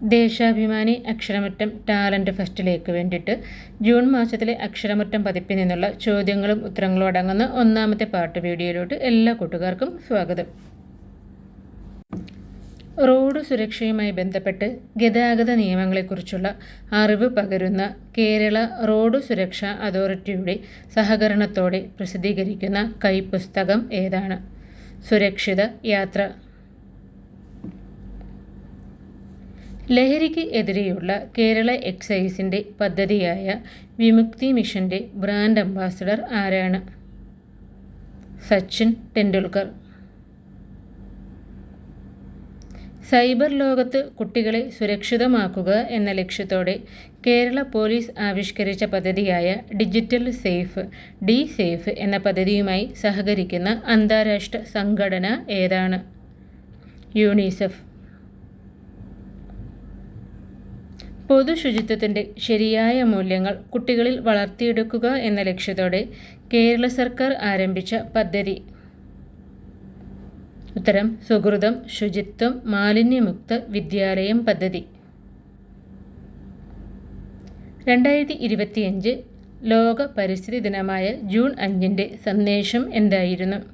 Deshabhimani അക്ഷരമുറ്റം talent ഫെസ്റ്റിലേക്ക് വേണ്ടിയിട്ട് June മാസത്തിലെ അക്ഷരമുറ്റം പതിപ്പിൽ നിന്നുള്ള ചോദ്യങ്ങളും ഉത്തരങ്ങളും അടങ്ങുന്ന ഒന്നാമത്തെ പാട്ട് വീഡിയോയിലോട്ട് എല്ലാ കൂട്ടുകാർക്കും സ്വാഗതം. റോഡ് സുരക്ഷയുമായി ബന്ധപ്പെട്ട് ഗതാഗത നിയമങ്ങളെക്കുറിച്ചുള്ള അറിവ് പകരുന്ന കേരള റോഡ് സുരക്ഷാ അതോറിറ്റിയുടെ സഹകരണത്തോടെ പ്രസിദ്ധീകരിക്കുന്ന കൈപ്പുസ്തകം ഏതാണ്? സുരക്ഷിത യാത്ര ലഹരിക്ക് എതിരെയുള്ള കേരള എക്സൈസിന്റെ പദ്ധതിയായ വിമുക്തി മിഷന്റെ ബ്രാൻഡ് അംബാസഡർ ആരാണ്? സച്ചിൻ ടെണ്ടുൽക്കർ. സൈബർ ലോകത്ത് കുട്ടികളെ സുരക്ഷിതമാക്കുക എന്ന ലക്ഷ്യത്തോടെ കേരള പോലീസ് ആവിഷ്കരിച്ച പദ്ധതിയായ ഡിജിറ്റൽ സേഫ് ഡി സേഫ് എന്ന പദ്ധതിയുമായി സഹകരിക്കുന്ന അന്താരാഷ്ട്ര സംഘടന ഏതാണ്? യൂണിസെഫ്. പൊതുശുചിത്വത്തിന്റെ ശരിയായ മൂല്യങ്ങൾ കുട്ടികളിൽ വളർത്തിയെടുക്കുക എന്ന ലക്ഷ്യത്തോടെ കേരള സർക്കാർ ആരംഭിച്ച പദ്ധതി. ഉത്തരം സുഹൃതം ശുചിത്വം മാലിന്യമുക്ത വിദ്യാലയം പദ്ധതി. രണ്ടായിരത്തി ഇരുപത്തിയഞ്ച് ലോക പരിസ്ഥിതി ദിനമായ ജൂൺ അഞ്ചിന്റെ സന്ദേശം എന്തായിരുന്നു?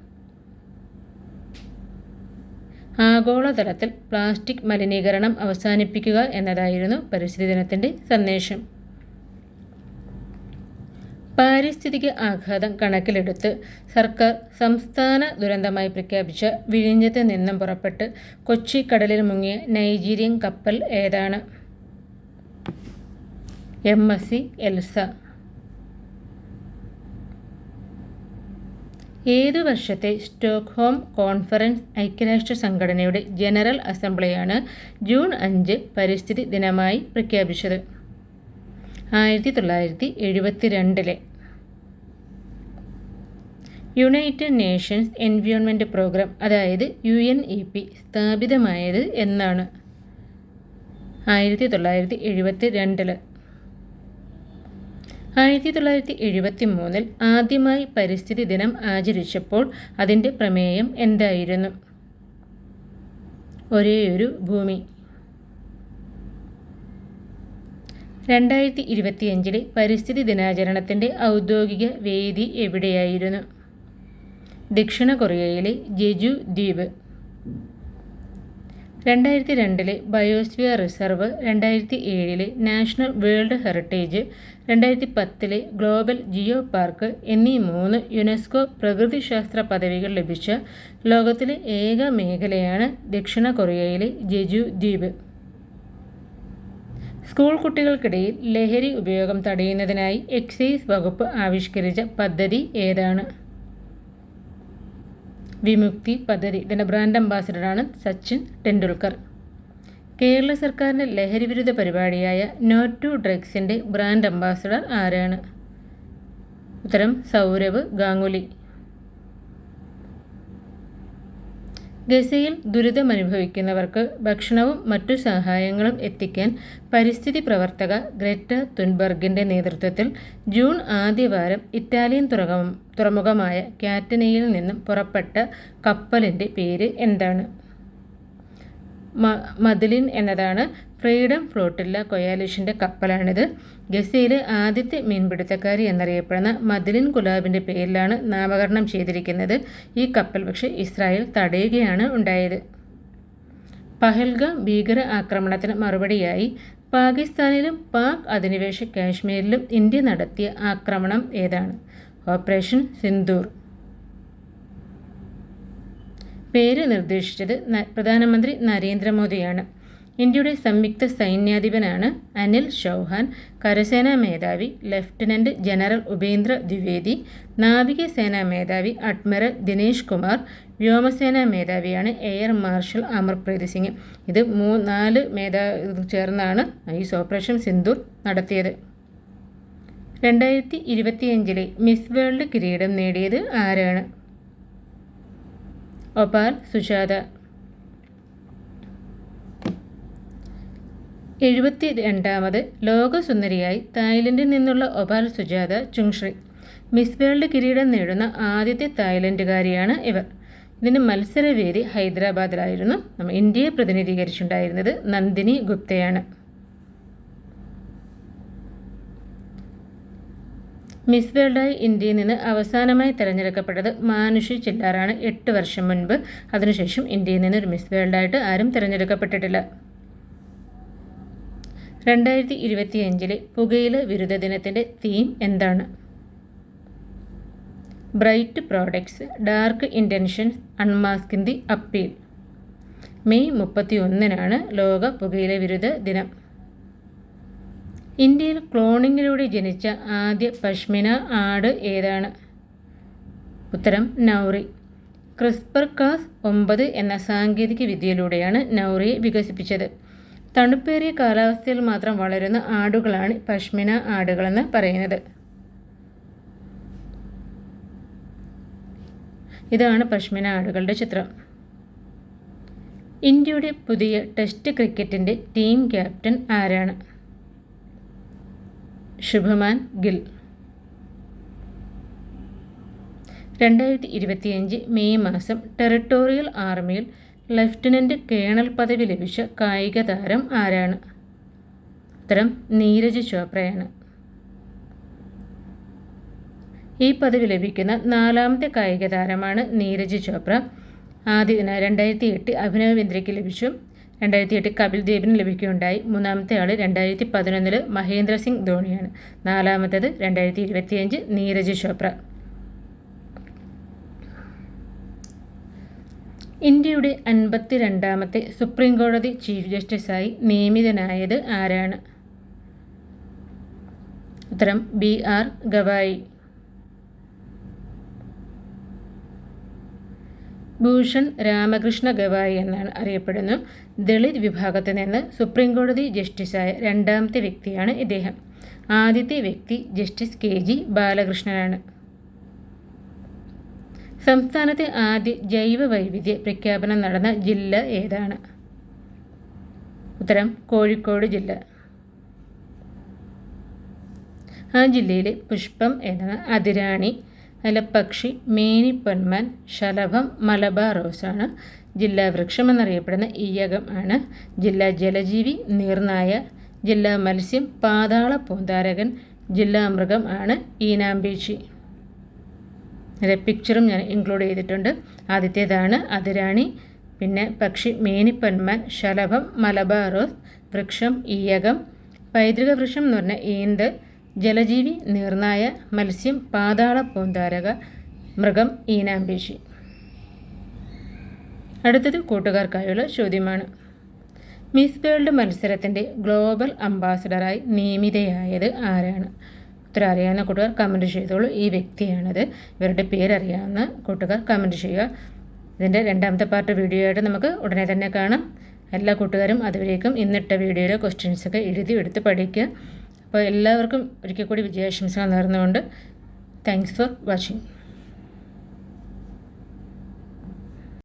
ആഗോളതലത്തിൽ പ്ലാസ്റ്റിക് മലിനീകരണം അവസാനിപ്പിക്കുക എന്നതായിരുന്നു പരിസ്ഥിതി ദിനത്തിന്റെ സന്ദേശം. പാരിസ്ഥിതിക ആഘാതം കണക്കിലെടുത്ത് സർക്കാർ സംസ്ഥാന ദുരന്തമായി പ്രഖ്യാപിച്ച വിഴിഞ്ഞത്ത് നിന്നും പുറപ്പെട്ട് കൊച്ചി കടലിൽ മുങ്ങിയ നൈജീരിയൻ കപ്പൽ ഏതാണ്? M S C Elsa. ഏതു വർഷത്തെ സ്റ്റോക്ക്ഹോം കോൺഫറൻസ് ഐക്യരാഷ്ട്ര സംഘടനയുടെ ജനറൽ അസംബ്ലിയാണ് ജൂൺ അഞ്ച് പരിസ്ഥിതി ദിനമായി പ്രഖ്യാപിച്ചത്. ആയിരത്തി തൊള്ളായിരത്തി എഴുപത്തി രണ്ടിലെ യുണൈറ്റഡ് നേഷൻസ് എൻവിയോൺമെന്റ് പ്രോഗ്രാം അതായത് യു എൻ ഇ പി സ്ഥാപിതമായത് എന്നാണ്. ആയിരത്തി തൊള്ളായിരത്തി എഴുപത്തി രണ്ടിൽ ആയിരത്തി തൊള്ളായിരത്തി എഴുപത്തി മൂന്നിൽ ആദ്യമായി പരിസ്ഥിതി ദിനം ആചരിച്ചപ്പോൾ അതിന്റെ പ്രമേയം എന്തായിരുന്നു? ഒരേയൊരു ഭൂമി. രണ്ടായിരത്തി ഇരുപത്തിയഞ്ചിലെ പരിസ്ഥിതി ദിനാചരണത്തിന്റെ ഔദ്യോഗിക വേദി എവിടെയായിരുന്നു? ദക്ഷിണ കൊറിയയിലെ ജെജു ദ്വീപ് രണ്ടായിരത്തി രണ്ടിലെ ബയോസ്ഫിയർ റിസർവ് രണ്ടായിരത്തി ഏഴിലെ നാഷണൽ വേൾഡ് ഹെറിറ്റേജ് രണ്ടായിരത്തി പത്തിലെ ഗ്ലോബൽ ജിയോ പാർക്ക് എന്നീ മൂന്ന് യുനെസ്കോ പ്രകൃതിശാസ്ത്ര പദവികൾ ലഭിച്ച ലോകത്തിലെ ഏക മേഖലയാണ് ദക്ഷിണ കൊറിയയിലെ ജെജു ദ്വീപ് സ്കൂൾ കുട്ടികൾക്കിടയിൽ ലഹരി ഉപയോഗം തടയുന്നതിനായി എക്സൈസ് വകുപ്പ് ആവിഷ്കരിച്ച പദ്ധതി ഏതാണ്? വിമുക്തി പദ്ധതി. ഇതിന്റെ ബ്രാൻഡ് അംബാസിഡറാണ് സച്ചിൻ ടെണ്ടുൽക്കർ. കേരള സർക്കാരിന്റെ ലഹരി വിരുദ്ധ പരിപാടിയായ നോ ടു ഡ്രഗ്സിന്റെ ബ്രാൻഡ് അംബാസിഡർ ആരാണ്? ഉത്തരം സൗരവ് ഗാംഗുലി. ഗസയിൽ ദുരിതമനുഭവിക്കുന്നവർക്ക് ഭക്ഷണവും മറ്റു സഹായങ്ങളും എത്തിക്കാൻ പരിസ്ഥിതി പ്രവർത്തക ഗ്രെറ്റ തുൻബർഗിന്റെ നേതൃത്വത്തിൽ ജൂൺ ആദ്യവാരം ഇറ്റാലിയൻ തുറമുഖമായ കാറ്റനയിൽ നിന്നും പുറപ്പെട്ട കപ്പലിന്റെ പേര് എന്താണ്? മതിലിൻ എന്നതാണ്. ഫ്രീഡം ഫ്ലോട്ടില്ല കൊയാലിഷിന്റെ കപ്പലാണിത്. ഗസയിലെ ആദ്യത്തെ മീൻപിടുത്തക്കാരി എന്നറിയപ്പെടുന്ന മതിലിൻ ഗുലാബിന്റെ പേരിലാണ് നാമകരണം ചെയ്തിരിക്കുന്നത്. ഈ കപ്പൽ പക്ഷേ ഇസ്രായേൽ തടയുകയാണ് ഉണ്ടായത്. പഹൽഗാം ഭീകര ആക്രമണത്തിന് മറുപടിയായി. പാകിസ്ഥാനിലും പാക് അധിനിവേശ കാശ്മീരിലും ഇന്ത്യ നടത്തിയ ആക്രമണം ഏതാണ്? ഓപ്പറേഷൻ സിന്ദൂർ. പേര് നിർദ്ദേശിച്ചത് പ്രധാനമന്ത്രി നരേന്ദ്രമോദിയാണ്. ഇന്ത്യയുടെ സംയുക്ത സൈന്യാധിപനാണ് അനിൽ ചൗഹാൻ കരസേനാ മേധാവി ലഫ്റ്റനന്റ് ജനറൽ ഉപേന്ദ്ര ദ്വിവേദി നാവികസേനാ മേധാവി അഡ്മിറൽ ദിനേശ് കുമാർ വ്യോമസേനാ മേധാവിയാണ് എയർ മാർഷൽ അമർപ്രീത് സിംഗ്. ഇത് മൂ നാല് മേധാ ചേർന്നാണ് ഈ ഓപ്പറേഷൻ സിന്ധു നടത്തിയത്. രണ്ടായിരത്തി ഇരുപത്തിയഞ്ചിലെ മിസ് വേൾഡ് കിരീടം നേടിയത് ആരാണ്? Opal Suchata. എഴുപത്തി രണ്ടാമത് ലോകസുന്ദരിയായി തായ്ലൻഡിൽ നിന്നുള്ള Opal Suchata Chuangsri Miss World കിരീടം നേടുന്ന ആദ്യത്തെ തായ്ലൻഡുകാരിയാണ് ഇവർ. ഇതിന്റെ മത്സരവേദി ഹൈദരാബാദിലായിരുന്നു. നമ്മൾ ഇന്ത്യയെ പ്രതിനിധീകരിച്ചുണ്ടായിരുന്നത് നന്ദിനി ഗുപ്തയാണ്. മിസ് വേൾഡായി ഇന്ത്യയിൽ നിന്ന് അവസാനമായി തിരഞ്ഞെടുക്കപ്പെട്ടത് മാനുഷി ചില്ലാറാണ് എട്ട് വർഷം മുൻപ്. അതിനുശേഷം ഇന്ത്യയിൽ നിന്ന് ഒരു മിസ് വേൾഡായിട്ട് ആരും തിരഞ്ഞെടുക്കപ്പെട്ടിട്ടില്ല. രണ്ടായിരത്തി ഇരുപത്തിയഞ്ചിലെ പുകയില വിരുദ്ധ ദിനത്തിന്റെ തീം എന്താണ്? Bright products dark intentions unmasking the appeal. May മുപ്പത്തി ഒന്നിനാണ് ലോക പുകയില വിരുദ്ധ ദിനം. ഇന്ത്യയിൽ ക്ലോണിങ്ങിലൂടെ ജനിച്ച ആദ്യ പഷ്മിന ആട് ഏതാണ്? ഉത്തരം നൗറി. ക്രിസ്പർ കാസ് ഒമ്പത് എന്ന സാങ്കേതിക വിദ്യയിലൂടെയാണ് നൗറിയെ വികസിപ്പിച്ചത്. തണുപ്പേറിയ കാലാവസ്ഥയിൽ മാത്രം വളരുന്ന ആടുകളാണ് പഷ്മിന ആടുകളെന്ന് പറയുന്നത്. ഇതാണ് പഷ്മിന ആടുകളുടെ ചിത്രം. ഇന്ത്യയുടെ പുതിയ ടെസ്റ്റ് ക്രിക്കറ്റിന്റെ ടീം ക്യാപ്റ്റൻ ആരാണ്? ശുഭമാൻ ഗിൽ. രണ്ടായിരത്തി ഇരുപത്തിയഞ്ച് മെയ് മാസം ടെറിട്ടോറിയൽ ആർമിയിൽ ലഫ്റ്റനന്റ് കേണൽ പദവി ലഭിച്ച കായിക താരം ആരാണ്? ഉത്തരം നീരജ് ചോപ്രയാണ്. ഈ പദവി ലഭിക്കുന്ന നാലാമത്തെ കായിക താരമാണ് നീരജ് ചോപ്ര. ആദ്യ രണ്ടായിരത്തി എട്ട് അഭിനവ് ബിന്ദ്രയ്ക്ക് ലഭിച്ചു. രണ്ടായിരത്തി എട്ട് കപിൽ ദേവിന് ലഭിക്കുകയുണ്ടായി. മൂന്നാമത്തെ ആൾ രണ്ടായിരത്തി പതിനൊന്നിൽ മഹേന്ദ്ര സിംഗ് ധോണിയാണ്. നാലാമത്തേത് രണ്ടായിരത്തി ഇരുപത്തിയഞ്ച് നീരജ് ചോപ്ര. ഇന്ത്യയുടെ അൻപത്തി രണ്ടാമത്തെ സുപ്രീം കോടതി ചീഫ് ജസ്റ്റിസായി നിയമിതനായത് ആരാണ്? ഉത്തരം ബി ആർ ഗവായി. ഭൂഷൺ രാമകൃഷ്ണ ഗവായി എന്നാണ് അറിയപ്പെടുന്നു. ദളിത് വിഭാഗത്തിൽ നിന്ന് സുപ്രീം കോടതി ജസ്റ്റിസായ രണ്ടാമത്തെ വ്യക്തിയാണ് ഇദ്ദേഹം. ആദ്യത്തെ വ്യക്തി ജസ്റ്റിസ് കെ ജി ബാലകൃഷ്ണനാണ്. സംസ്ഥാനത്തെ ആദ്യ ജൈവ വൈവിധ്യ പ്രഖ്യാപനം നടന്ന ജില്ല ഏതാണ്? ഉത്തരം കോഴിക്കോട് ജില്ല. ആ ജില്ലയിലെ പുഷ്പം എന്ന അതിരാണി പക്ഷി മേനിപ്പൊന്മാൻ ശലഭം മലബാർ റോസാണ് ജില്ലാ വൃക്ഷം എന്നറിയപ്പെടുന്ന ഈയകം ആണ്. ജില്ലാ ജലജീവി നീർനായ. ജില്ലാ മത്സ്യം പാതാള പൂന്താരകൻ. ജില്ലാ മൃഗം ആണ് ഈനാമ്പീച്ചി അതിലെ പിക്ചറും ഞാൻ ഇൻക്ലൂഡ് ചെയ്തിട്ടുണ്ട്. ആദ്യത്തേതാണ് അതിരാണി. പിന്നെ പക്ഷി മേനിപ്പൊന്മാൻ ശലഭം മലബാർ റോസ് വൃക്ഷം ഈയകം. പൈതൃക വൃക്ഷം എന്ന് പറഞ്ഞാൽ ഈന്ത് ജലജീവി നീർനായ മത്സ്യം പാതാള പൂന്താരക മൃഗം ഈനാമ്പേശി അടുത്തത് കൂട്ടുകാർക്കായുള്ള ചോദ്യമാണ്. മിസ് വേൾഡ് മത്സരത്തിന്റെ ഗ്ലോബൽ അംബാസഡറായി നിയമിതയായത് ആരാണ്? ഉത്തരം അറിയാവുന്ന കൂട്ടുകാർ കമന്റ് ചെയ്തോളൂ. ഈ വ്യക്തിയാണത്. ഇവരുടെ പേരറിയാവുന്ന കൂട്ടുകാർ കമന്റ് ചെയ്യുക. ഇതിന്റെ രണ്ടാമത്തെ പാർട്ട് വീഡിയോ ആയിട്ട് നമുക്ക് ഉടനെ തന്നെ കാണാം. എല്ലാ കൂട്ടുകാരും അതുവരേക്കും ഇന്നിട്ട വീഡിയോയിലെ ക്വസ്റ്റ്യൻസൊക്കെ എഴുതി എടുത്ത് പഠിക്കുക. അപ്പോൾ എല്ലാവർക്കും ഒരിക്കൽ കൂടി വിജയാശംസകൾ നേർന്നുകൊണ്ട് താങ്ക്സ് ഫോർ വാച്ചിങ്